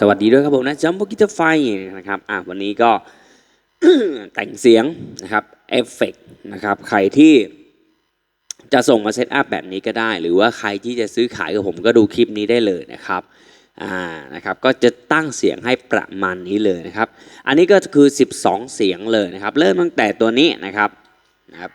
สวัสดีด้วยครับผมนะจัมโบกิตไฟนะครับอะวันนี้ก็แต่งเสียงนะครับเอฟเฟกนะครับใครที่จะส่งมาเซตอัพแบบนี้ก็ได้ หรือว่าใครที่จะซื้อขายกับผมก็ดูคลิปนี้ได้เลยนะครับอ่านะครับก็จะตั้งเสียงให้ประมาณนี้เลยนะครับ อันนี้ก็คือ 12 เสียงเลยนะครับ เริ่มตั้งแต่ตัวนี้นะครับนะครับ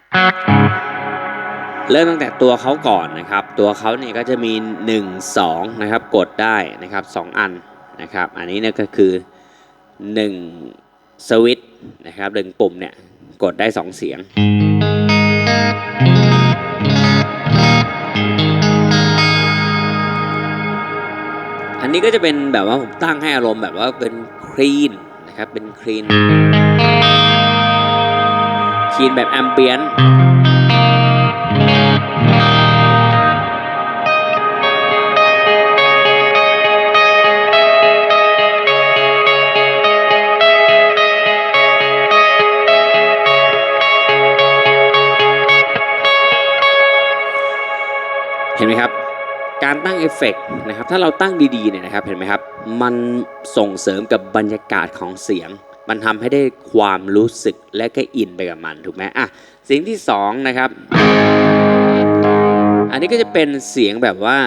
เริ่มตั้งแต่ตัวเขาก่อนนะครับ ตัวเขาเนี่ยก็จะมี 1 2นะครับกดได้นะครับ 2 อัน นะครับ อันนี้เนี่ยก็คือ1สวิตช์นะครับหนึ่งปุ่มเนี่ยกดได้ 2 เสียง อันนี้ก็จะเป็นแบบว่าผมตั้งให้อารมณ์แบบว่าเป็นคลีนนะครับเป็นคลีนคลีนแบบแอมเบียน ฟเฟกนะครับถ้าเราตั้งดีๆเนี่ยนะครับเห็นไหมครับ มันส่งเสริมกับบรรยากาศของเสียง มันทำให้ได้ความรู้สึกและก็อินไปกับมันถูกไหมอะเสียงที่สองนะครับ อันนี้ก็จะเป็นเสียงแบบว่า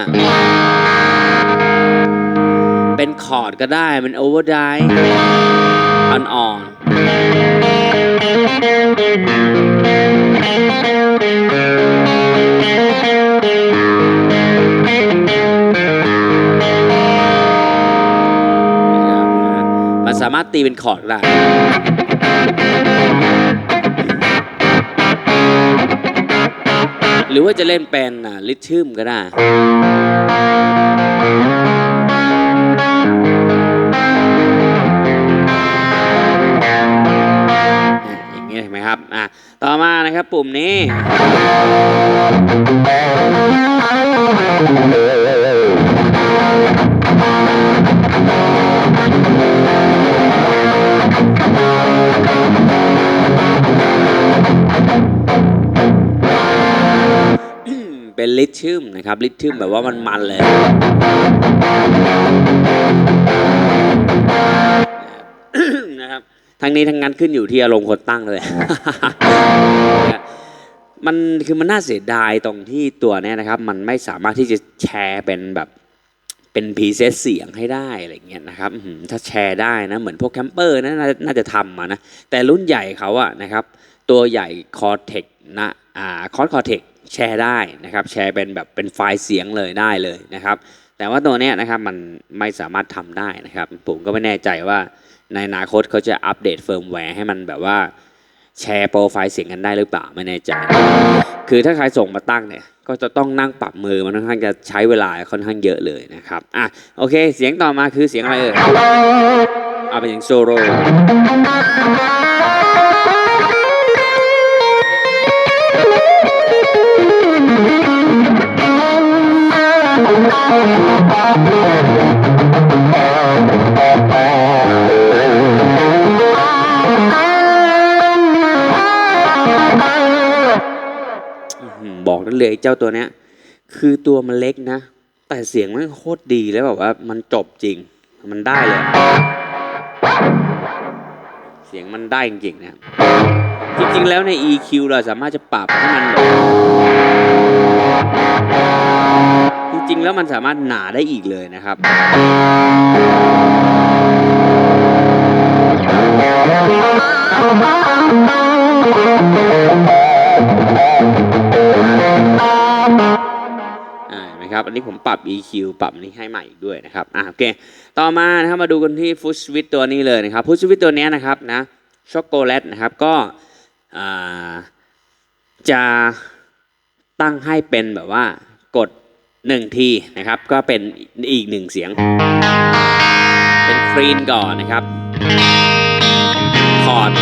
เป็นคอร์ดก็ได้เป็นโอเวอร์ไดอ่อนๆ สามารถตีเป็นคอร์ดได้หรือว่าจะเล่นเป็นลิทึมก็ได้ อย่างนี้เห็นไหมครับ อะ ต่อมานะครับปุ่มนี้ ทึมนะครับลิทึมแบบว่ามันมันเลยนะครับทั้งนี้ทั้งนั้นขึ้นอยู่ที่อารมณ์คนตั้งเลย มันคือมันน่าเสียดายตรงที่ตัวเนี้ยนะครับ มันไม่สามารถที่จะแชร์เป็นแบบเป็นพรีเซตเสียงให้ได้อะไรเงี้ยนะครับถ้าแชร์ได้นะเหมือนพวกแคมเปอร์นะน่าน่าจะทำมานะแต่รุ่นใหญ่เขาอะนะครับ ตัวใหญ่คอเทคนะอ่าคอร์คอเทค แชร์ได้นะครับแชร์เป็นแบบเป็นไฟล์เสียงเลยได้เลยนะครับ แต่ว่าตัวเนี้ยนะครับมันไม่สามารถทำได้นะครับ ผมก็ไม่แน่ใจว่าในอนาคตเขาจะอัปเดตเฟิร์มแวร์ให้มันแบบว่าแชร์โปรไฟล์เสียงกันได้หรือเปล่าไม่แน่ใจ คือถ้าใครส่งมาตั้งเนี่ยก็จะต้องนั่งปรับมือมันค่อนข้างจะใช้เวลาค่อนข้างเยอะเลยนะครับอะโอเค เสียงต่อมาคือเสียงอะไรเอ่ยเอาเป็นเสียงโซโล่ บอกได้เลยเจ้าตัวเนี้ย คือตัวมันเล็กนะ แต่เสียงมันโคตรดีแล้วแบบว่ามันจบจริง มันได้เลย เสียงมันได้จริงๆนะครับ จริงๆแล้วใน EQ เราสามารถจะปรับให้มันแบบจริงๆแล้วมันสามารถหนาได้อีกเลยนะครับ อ่านไหมครับอันนี้ผมปรับ EQ ปรับอันนี้ให้ใหม่อีกด้วยนะครับอ่าโอเคต่อมานะครับมาดูกันที่ฟุตสวิตตัวนี้เลยนะครับฟุตสวิตตัวนี้นะครับนะช็อกโกแลตนะครับก็อ่าจะตั้งให้เป็นแบบว่ากดหนึ่งทีนะครับก็เป็นอีกหนึ่งเสียง เป็นคลีนก่อนนะครับคอร์ด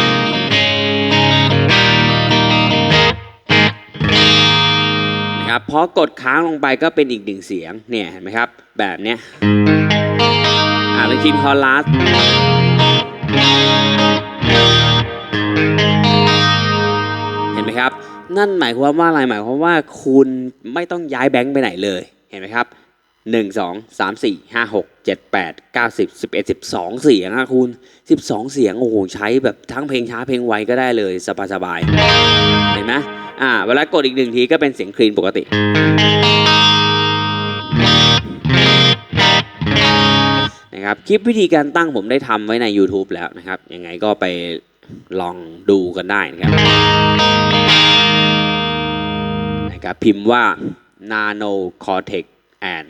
ครับพอกดค้างลงไปก็เป็นอีกหนึ่งเสียงเนี่ยเห็นไหมครับ แบบเนี้ยอ่าเป็นคีมคอรัสเห็นไหมครับ นั่นหมายความว่าอะไรหมายความว่าคุณไม่ต้องย้ายแบงค์ไปไหนเลยเห็นไหมครับหนึ่งสองสามสี่ห้าหกเจ็ดแปดเก้าสิบสิบเอ็ดสิบสองเสียงอะคุณสิบสองเสียงโอ้โหใช้แบบทั้งเพลงช้าเพลงไวก็ได้เลยสบายๆเห็นไหม อ่าเวลากดอีกหนึ่งทีก็เป็นเสียงคลีนปกติ นะครับ คลิปวิธีการตั้งผมได้ทำไว้ใน YouTube แล้วนะครับ ยังไงก็ไปลองดูกันได้นะครับนะครับ พิมพ์ว่า Nano Cortex and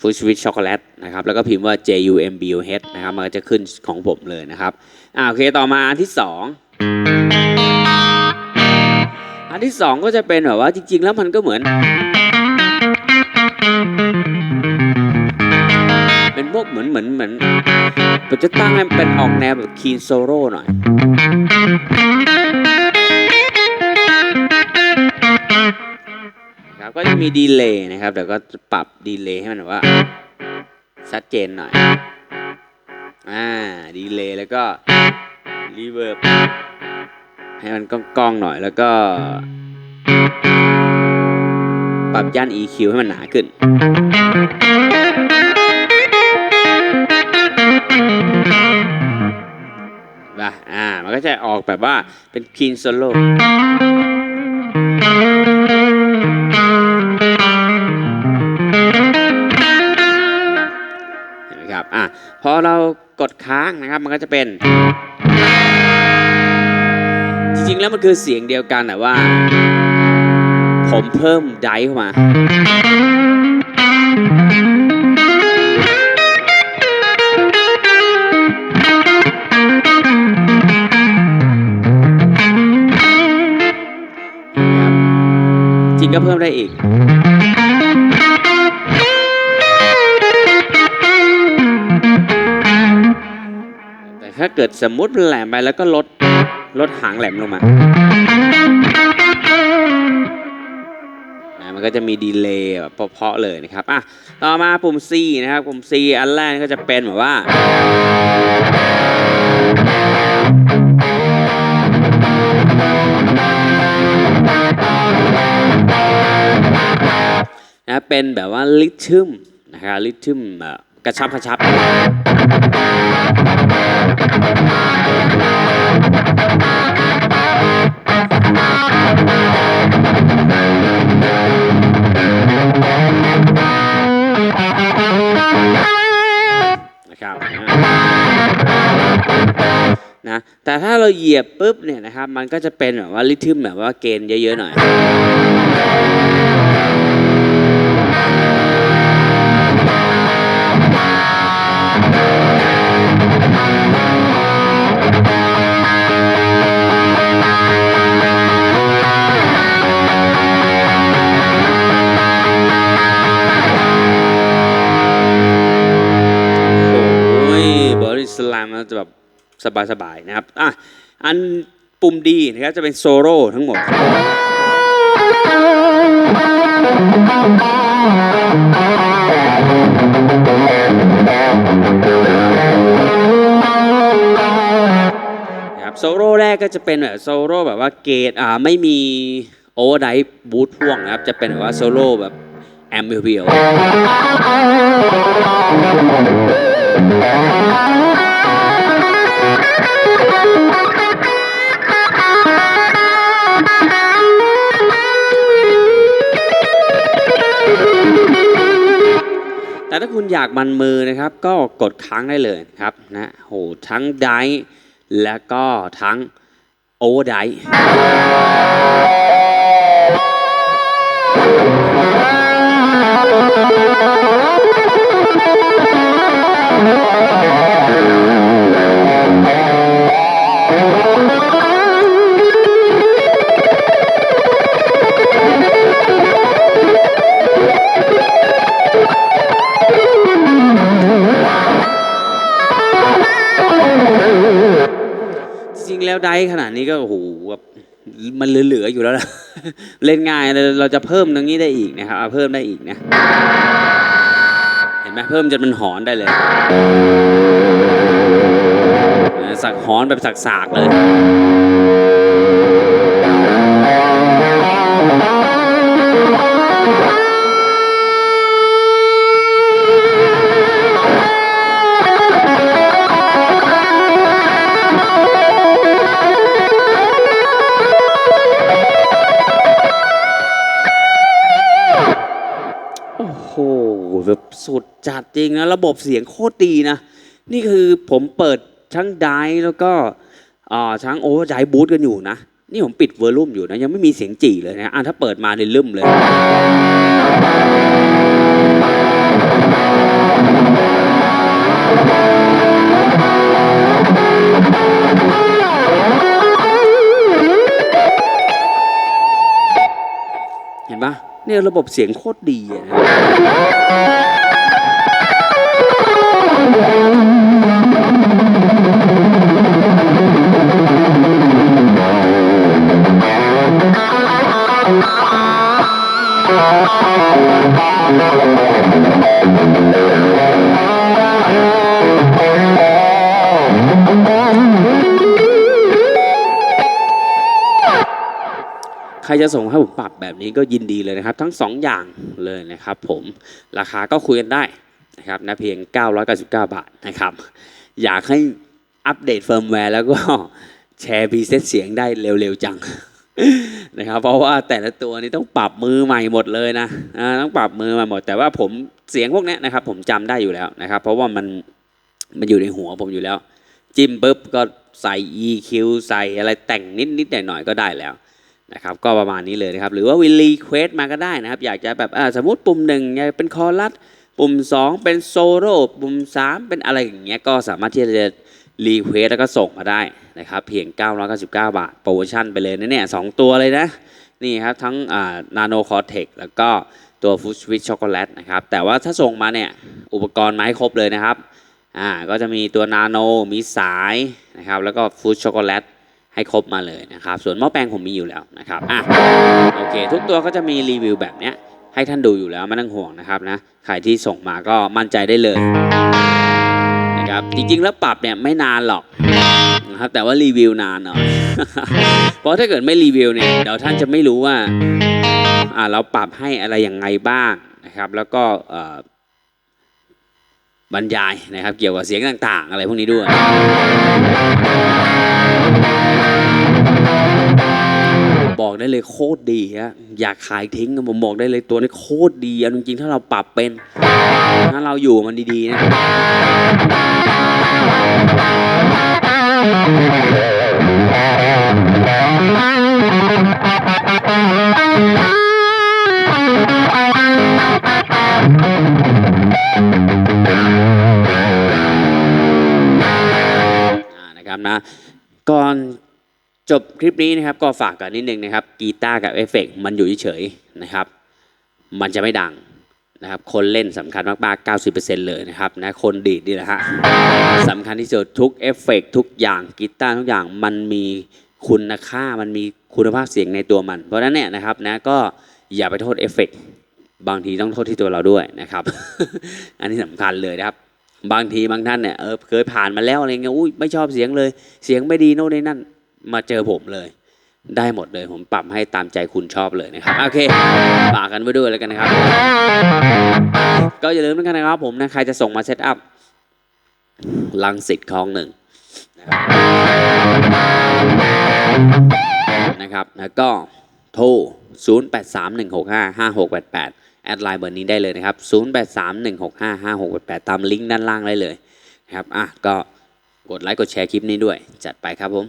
Food Sweet Chocolate นะครับแล้วก็พิมพ์ว่า J U M B U H นะครับมันก็จะขึ้นของผมเลยนะครับอ่าโอเคต่อมาอันที่ส อันที่สองก็จะเป็นแบบว่าจริง ๆ แล้วมันก็เหมือน เป็นพวกเหมือนเหมือนเหมือนผมจะตั้งให้มันเป็นออกแนวแบบคีนโซโล่หน่อยครับก็จะมีดีเลย์นะครับเดี๋ยวก็ปรับดีเลย์ให้มันแบบว่าชัดเจนหน่อย อ่า ดีเลย์แล้วก็รีเวิร์บ ให้มันก้องๆหน่อยแล้วก็ ปรับย่าน EQ ให้มันหนาขึ้น ป่ะ อ่า มันก็จะออกแบบว่าเป็นคีนโซโล่นไหมครับ อะ พอเรากดค้างนะครับ มันก็จะเป็น ริงๆแล้วมันคือเสียงเดียวกันแต่ว่า ผมเพิ่มไดร์เข้ามาครับจริงก็เพิ่มได้อีกแต่ถ้าเกิดสมมติแหลมไปแล้วก็ลด ลดหางแหลมลงมานะมันก็จะมีดีเลย์แบบเพาะๆเลยนะครับอะต่อมาปุ่ม C นะครับปุ่ม C อันแรกก็จะเป็นแบบว่า นะเป็นแบบว่าลิทึมนะครับลิทึมกระชับกระชับ นะครับนะแต่ถ้าเราเหยียบปุ๊บเนี่ยนะครับ มันก็จะเป็นแบบว่าลิทึมแบบว่าเกณฑ์เยอะๆหน่อย จะแบบสบายๆนะครับอะอันปุ่มดีนะครับจะเป็นโซโล่ทั้งหมด นะครับโซโล่แรกก็จะเป็นแบบโซโล่แบบว่าเกตอ่าไม่มีโอเวอร์ไดบูทพ่วงนะครับ จะเป็นแบบว่าโซโล่แบบแอมเพียว แต่ถ้าคุณอยากมันมือนะครับ ก็กดค้างได้เลยครับนะโหทั้งไดฟ์และก็ทั้งโอเวอร์ได จริงๆแล้วไดฟ์ขนาดนี้ก็โอ้โหแบบมันเหลือๆอยู่แล้วนะ เล่นง่ายเราจะเพิ่มตรงนี้ได้อีกนะครับเอาเพิ่มได้อีกนะ เห็นไหมเพิ่มจนมันหอนได้เลยสักหอนแบบสักๆเลย จัดจริงนะระบบเสียงโคตรดีนะ นี่คือผมเปิดทั้งไดแล้วก็อ่าทั้งโอเวอร์ไดบูทกันอยู่นะ นี่ผมปิดเวอร์ลุ่มอยู่นะ ยังไม่มีเสียงจีเลยนะอะถ้าเปิดมาในลืมเลยเห็นปะเนี่ยระบบเสียงโคตรดีอะนะ ใครจะส่งให้ผมปรับแบบนี้ก็ยินดีเลยนะครับ ทั้ง2อย่างเลยนะครับผมราคาก็คุยกันได้ นะครับนะเพียง 999 บาทนะครับอยากให้อัปเดตเฟิร์มแวร์แล้วก็แชร์พรีเซตเสียงได้เร็วๆจังนะครับเพราะว่าแต่ละตัวนี้ต้องปรับมือใหม่หมดเลยนะต้องปรับมือมาหมด แต่ว่าผมเสียงพวกนี้นะครับ ผมจำได้อยู่แล้วนะครับ เพราะว่ามันมันอยู่ในหัวผมอยู่แล้ว จิ้มปุ๊บก็ใส่ EQ ใส่อะไรแต่งนิดนิดๆหน่อยหน่อยๆก็ได้แล้วนะครับ ก็ประมาณนี้เลยนะครับ หรือว่าวิลลีเควสมาก็ได้นะครับ อยากจะแบบสมมติปุ่มหนึ่งเป็นคอรัส ปุ่ม 2 เป็นโซโล่ปุ่ม 3 เป็นอะไรอย่างเงี้ยก็สามารถที่จะรีเควสแล้วก็ส่งมาได้นะครับเพียง 999 บาท โปรโมชั่นไปเลยนะเนี่ยสองตัวเลยนะ นี่ครับทั้งนาโนคอร์เทคแล้วก็ตัวฟู d สวิตช็อกโกแลตนะครับ แต่ว่าถ้าส่งมาเนี่ย อุปกรณ์มาให้ครบเลยนะครับอ่าก็จะมีตัวนาโนมีสายนะครับแล้วก็ฟู d ช็อกโกแลตให้ครบมาเลยนะครับ ส่วนหม้อแปลงผมมีอยู่แล้วนะครับอะโอเค ทุกตัวก็จะมีรีวิวแบบเนี้ย ให้ท่านดูอยู่แล้วไม่ต้องห่วงนะครับนะใครที่ส่งมาก็มั่นใจได้เลยนะครับจริงๆแล้วปรับเนี่ยไม่นานหรอกนะครับแต่ว่ารีวิวนานหน่อยเพราะถ้าเกิดไม่รีวิวเนี่ยเดี๋ยวท่านจะไม่รู้ว่าอ่าเราปรับให้อะไรอย่างไงบ้างนะครับ แล้วก็บรรยายนะครับเกี่ยวกับเสียงต่างๆ อะไรพวกนี้ด้วย บอกได้เลยโคตรดีฮะอยากขายทิ้งผมบอกได้เลยตัวนี้โคตรดีเอาจริงๆถ้าเราปรับเป็น ถ้าเราอยู่มันดีๆนะนะครับนะก่อน จบคลิปนี้นะครับก็ฝากกันนิดนึงนะครับกีตาร์กับเอฟเฟกต์มันอยู่เฉยๆนะครับ มันจะไม่ดังนะครับคนเล่นสำคัญมากๆ 90%เลยนะครับนะคนดีดนี่แหละฮะสำคัญที่สุดทุกเอฟเฟกต์ทุกอย่างกีตาร์ทุกอย่างมันมีคุณค่ามันมีคุณภาพเสียงในตัวมัน เพราะฉะนั้นเนี่ยนะครับนะก็อย่าไปโทษเอฟเฟกต์บางทีต้องโทษที่ตัวเราด้วยนะครับ อันนี้สำคัญเลยนะครับ บางทีบางท่านเนี่ยเออเคยผ่านมาแล้วอะไรเงี้ยอุ้ยไม่ชอบเสียงเลย เสียงไม่ดีโน่นนี่นั่น มาเจอผมเลย ได้หมดเลยผมปรับให้ตามใจคุณชอบเลยนะครับ โอเคฝากกันไว้ด้วยแล้วกันนะครับ ก็อย่าลืมกันนะครับ ผมนะใครจะส่งมาเซตอัพลังสิตคลองหนึ่งนะครับแล้วก็โทร 0 8 3 1 6 5 5 6 8 8 แอดไลน์เบอร์นี้ได้เลยนะครับ 0 8 3 1 6 5 5 6 8 8 ตามลิงก์ด้านล่างได้เลยนะครับ อะ ก็กดไลค์ กดแชร์คลิปนี้ด้วย จัดไปครับผม